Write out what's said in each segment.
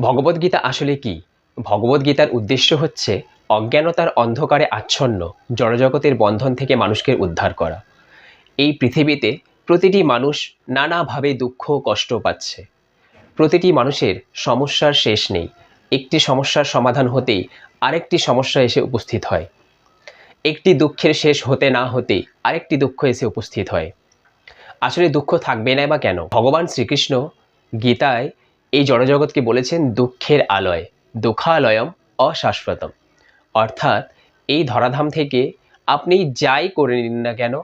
ভগবদ্গীতা আসলে কি? ভগবদ্গীতার উদ্দেশ্য হচ্ছে অজ্ঞানতার অন্ধকারে আচ্ছন্ন জড়জগতের বন্ধন থেকে মানুষকে উদ্ধার করা। এই পৃথিবীতে প্রতিটি মানুষ নানাভাবে দুঃখ কষ্ট পাচ্ছে। প্রতিটি মানুষের সমস্যার শেষ নেই। একটি সমস্যার সমাধান হতেই আরেকটি সমস্যা এসে উপস্থিত হয়। একটি দুঃখের শেষ হতে না হতেই আরেকটি দুঃখ এসে উপস্থিত হয়। আসলে দুঃখ থাকবে না বা কেন? ভগবান শ্রীকৃষ্ণ গীতায় এই জড়জগৎকে বলেছেন দুঃখের আলয়, দুঃখালয়ম অশাশ্বতম। অর্থাৎ এই ধরাধাম থেকে আপনি যাই করে নিন না কেন,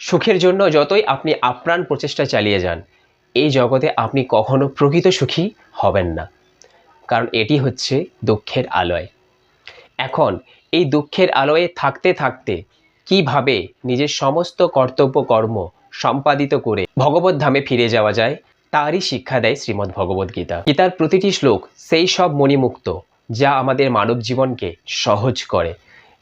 সুখের জন্য যতই আপনি আপ্রাণ প্রচেষ্টা চালিয়ে যান, এই জগতে আপনি কখনো প্রকৃত সুখী হবেন না। কারণ এটি হচ্ছে দুঃখের আলয়। এখন এই দুঃখের আলোয় থাকতে থাকতে কীভাবে নিজের সমস্ত কর্তব্য কর্ম সম্পাদিত করে ভগবত ধামে ফিরে যাওয়া যায় তারই শিক্ষা দেয় শ্রীমদ্ ভগবদ্গীতা গীতার প্রতিটি শ্লোক সেই সব মণিমুক্ত যা আমাদের মানব জীবনকে সহজ করে,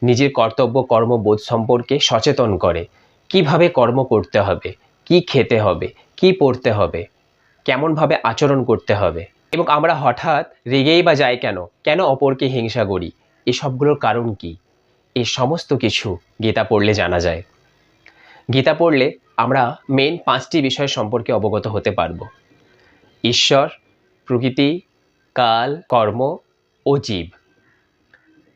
নিজের কর্তব্য কর্মবোধ সম্পর্কে সচেতন করে। কীভাবে কর্ম করতে হবে, কি খেতে হবে, কি পড়তে হবে, কেমনভাবে আচরণ করতে হবে এবং আমরা হঠাৎ রেগেই বা যাই কেন কেন অপরকে হিংসা করি এসবগুলোর কারণ কি, এ সমস্ত কিছু গীতা পড়লে জানা যায়। গীতা পড়লে আমরা মেন পাঁচটি বিষয় সম্পর্কে অবগত হতে পারব। ঈশ্বর, প্রকৃতি, কাল, কর্ম ও জীব।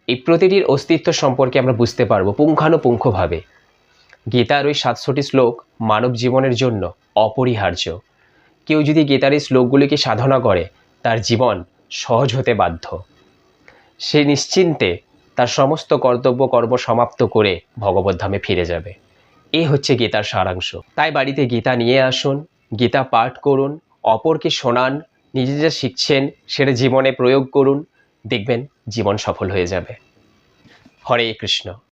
এই প্রতিটির অস্তিত্ব সম্পর্কে আমরা বুঝতে পারব পুঙ্খানুপুঙ্খভাবে। গীতার ওই সাতশোটি শ্লোক মানব জীবনের জন্য অপরিহার্য। কেউ যদি গীতার এই শ্লোকগুলিকে সাধনা করে, তার জীবন সহজ হতে বাধ্য। সে নিশ্চিন্তে তার সমস্ত কর্তব্য কর্ম সমাপ্ত করে ভগবদ্ধামে ফিরে যাবে। এই হচ্ছে গীতার সারাংশ। তাই বাড়িতে গীতা নিয়ে আসুন, গীতা পাঠ করুন, অপরকে শোনান, নিজে যা শিখছেন সেটা জীবনে প্রয়োগ করুন, দেখবেন জীবন সফল হয়ে যাবে। হরে কৃষ্ণ।